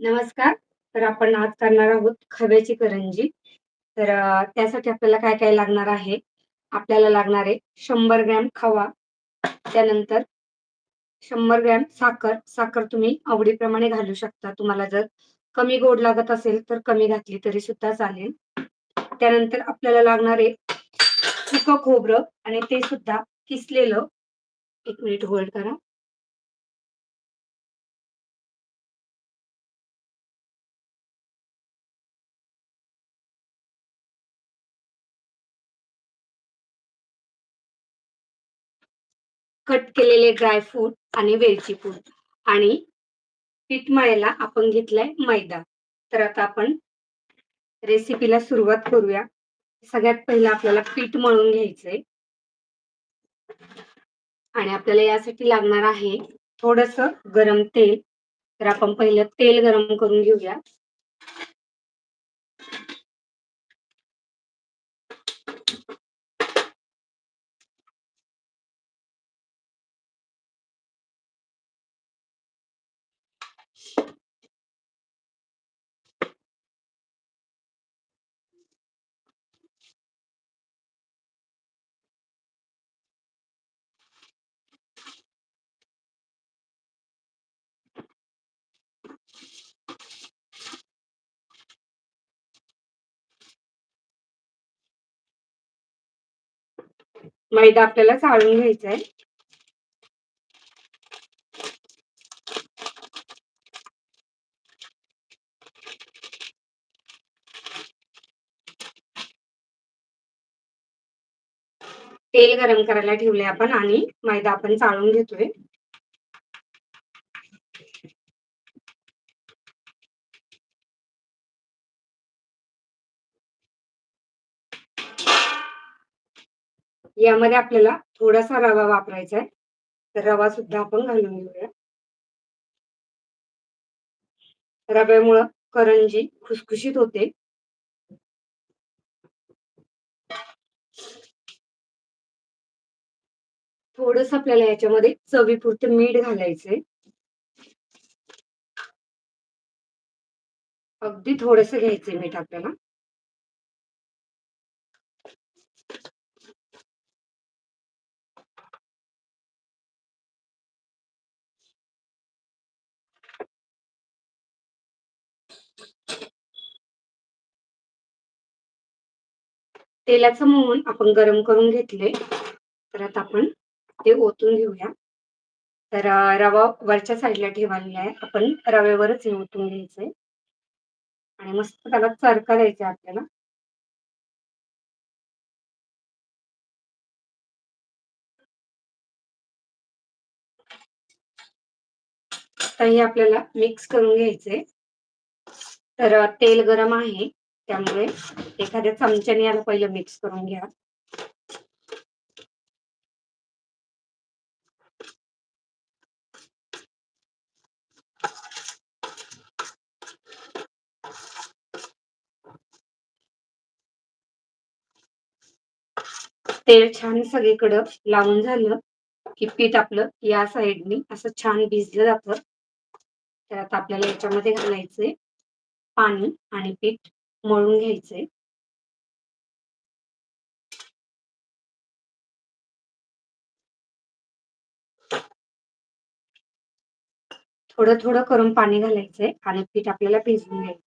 नमस्कार. तर आपण आज करणार आहोत खव्याची करंजी. तर त्यासाठी आपल्याला काय-काय लागणार आहे? आपल्याला लागणार आहे शंभर ग्रॅम खवा, त्यानंतर शंभर ग्रॅम साखर. साखर तुम्ही आवडीप्रमाणे घालू शकता. तुम्हाला जर कमी गोड लागत असेल, तर कमी घातली तरी सुद्धा चालेल. त्यानंतर आपल्याला लागणार आहे सुकं खोबरं आणि ते सुद्धा किसलेलं. एक मिनिट होल्ड करा. कट केलेले ड्राय फ्रूट आणि वेलची पूड आणि पीठ मळायला आपण घेतलाय मैदा. तर आता आपण रेसिपीला सुरुवात करूया. सगळ्यात पहिलं आपल्याला पीठ मळून घ्यायचंय. आणि आपल्याला यासाठी लागणार आहे थोडस गरम तेल. तर आपण पहिलं तेल गरम करून घेऊया. मैदा आपल्याला चाळून घ्यायचा आहे. तेल गरम करायला ठेवले आपण आणि मैदा आपण चाळून घेतोय. यामध्ये आपल्याला थोडासा रवा वापरायचा आहे. तर रवा सुद्धा आपण घालून घेऊया. रव्यामुळं करंजी खुसखुशीत होते. थोडस आपल्याला याच्यामध्ये चवीपुरते मीठ घालायचंय. अगदी थोडस घ्यायचंय मीठ आपल्याला. तेलाचं मोहन आपण गरम करून घेतले तर आता आपण ते ओतून घेऊया. तर रवा वरच्या साईडला ठेवालेला आहे. आपण रव्यावरच हे ओतून घ्यायचंय. आणि मस्त त्याला चरका द्यायचा आपल्याला. आता हे आपल्याला मिक्स करून घ्यायचंय. तर तेल गरम आहे. त्यामुळे एखाद्या चमच्याने याला पहिलं मिक्स करून घ्या. तेल छान सगळीकडं लावून झालं, की पीठ आपलं या साइडनी असं छान भिजलं जातं. तर आता आपल्याला याच्यामध्ये घालायचंय पाणी आणि पीठ मळून घ्यायचंय. थोडं-थोडं करून पाणी घालायचंय आणि पीठ आपल्याला भिजवून घ्यायचं.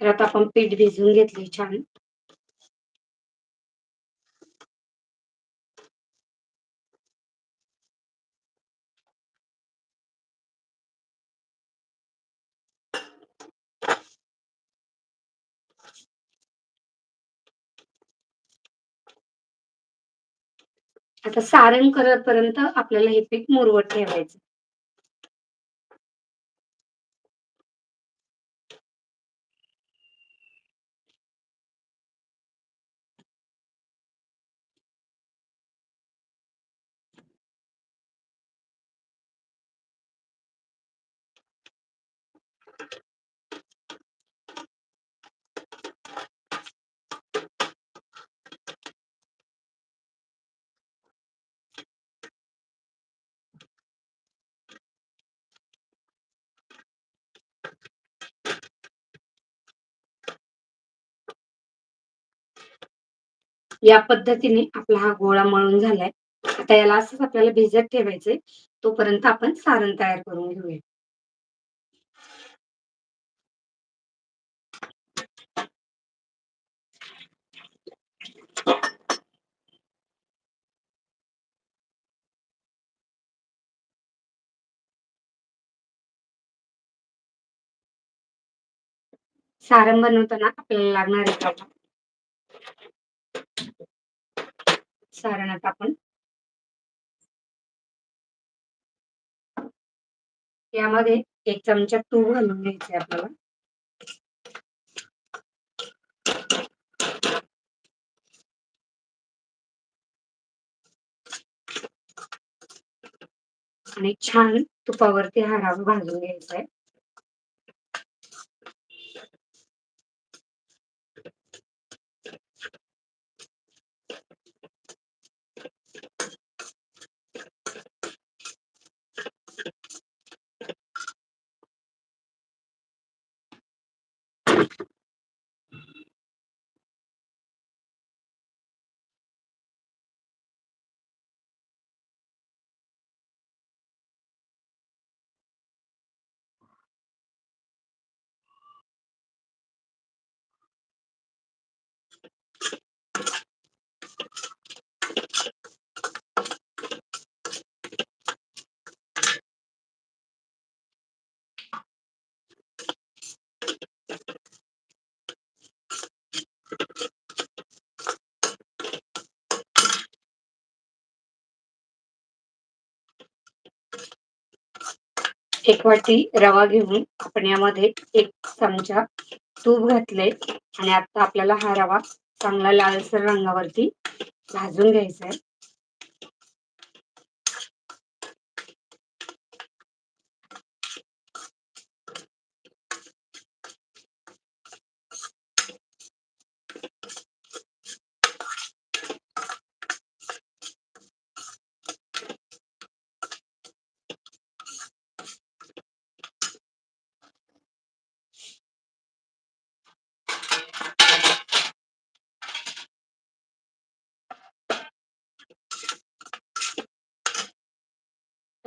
तर आता आपण पीठ भिजवून घेतले छान. आता सारण करेपर्यंत आपल्याला हे पीठ मुरवत ठेवायचं. या पद्धतीने आपला हा गोळा मळून झालाय. आता याला असंच आपल्याला भिजत ठेवायचंय. तोपर्यंत आपण सारण तयार करून घेऊया. सारण बनवताना आपल्याला लागणार आहे सारणात आपण. यामध्ये एक चमचा तूप घालून घ्यायचे आपल्याला. आणि छान तुपावरती हा रवा भाजून घ्यायचा आहे एक वाटी रवा घेऊन आपण यामध्ये एक चमचा तूप घातले आणि आता आपल्याला हा रवा चांगला लालसर रंगावरती भाजून घ्यायचा आहे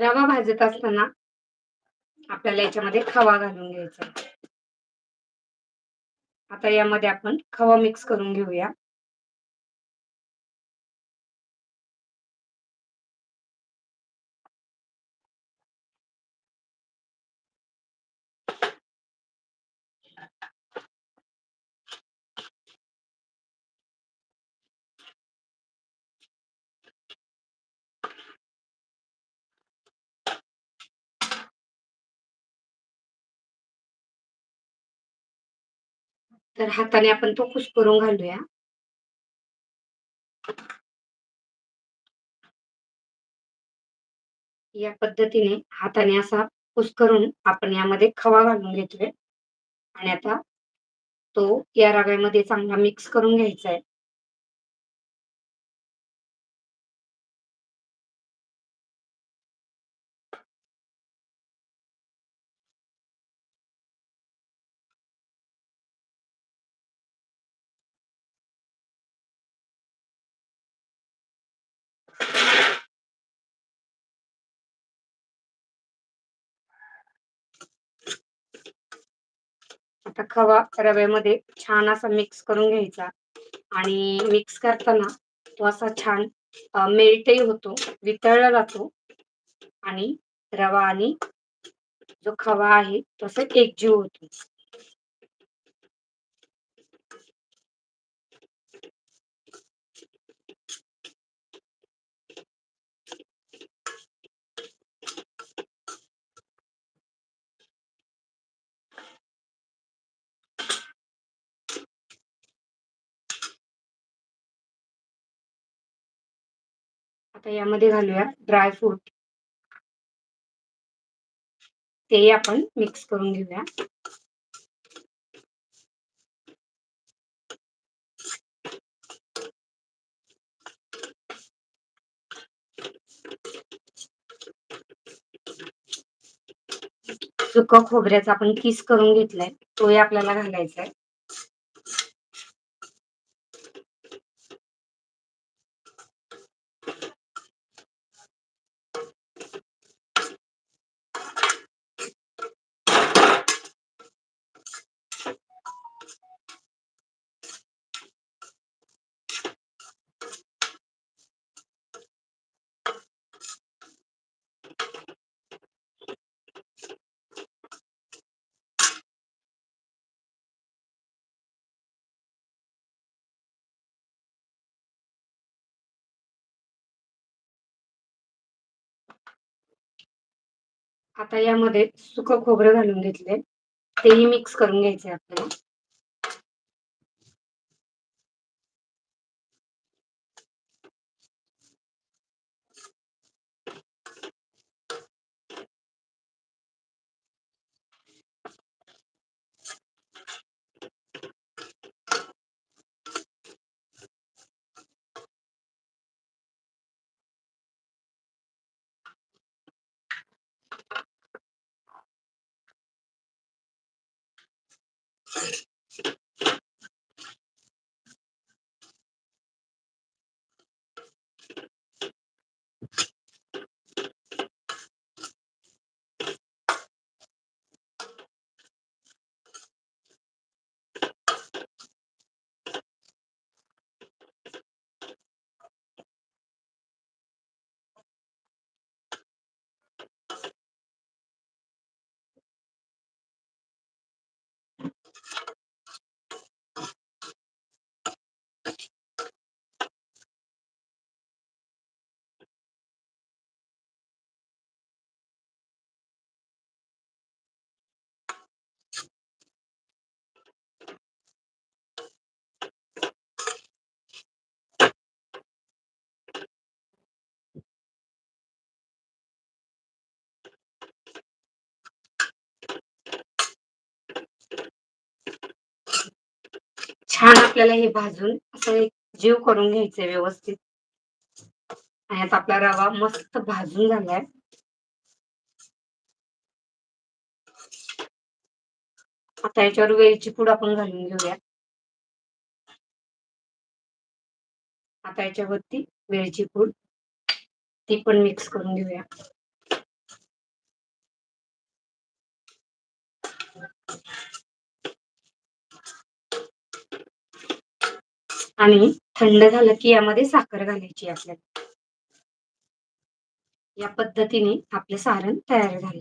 रवा भाजत असताना आपल्याला याच्यामध्ये खवा घालून घ्यायचा आता यामध्ये आपण खवा मिक्स करून घेऊया. तर हाताने आपण तो करून घालूया. या पद्धतीने हाताने असा करून आपण यामध्ये खवा घालून घेतोय. आणि आता तो या रव्यामध्ये चांगला मिक्स करून घ्यायचा आहे. आता खवा रव्यामध्ये छान असा मिक्स करून घ्यायचा. आणि मिक्स करताना तो असा छान मेल्टही होतो वितळला जातो. आणि रवा आणि जो खवा आहे तो असा एकजीव होतो. आता यामध्ये घालूया ड्रायफ्रूट ते आपण मिक्स करून घेऊया. सुक खोबऱ्याचा आपण किस करून घेतलाय तोही आपल्याला घालायचा आहे आता यामध्ये सुकं खोबरं घालून घेतले तेही मिक्स करून घ्यायचे आपल्याला. छान आपल्याला हे भाजून असं एक जीव करून घ्यायचंय व्यवस्थित. आणि आता आपला रवा मस्त भाजून झालाय. आता याच्यावर वेलची पूड आपण घालून घेऊया. आता याच्यावरती वेलची पूड ती पण मिक्स करून घेऊया. आणि थंड झालं की यामध्ये साखर घालायची आपल्याला. या पद्धतीने आपलं सारण तयार झाले.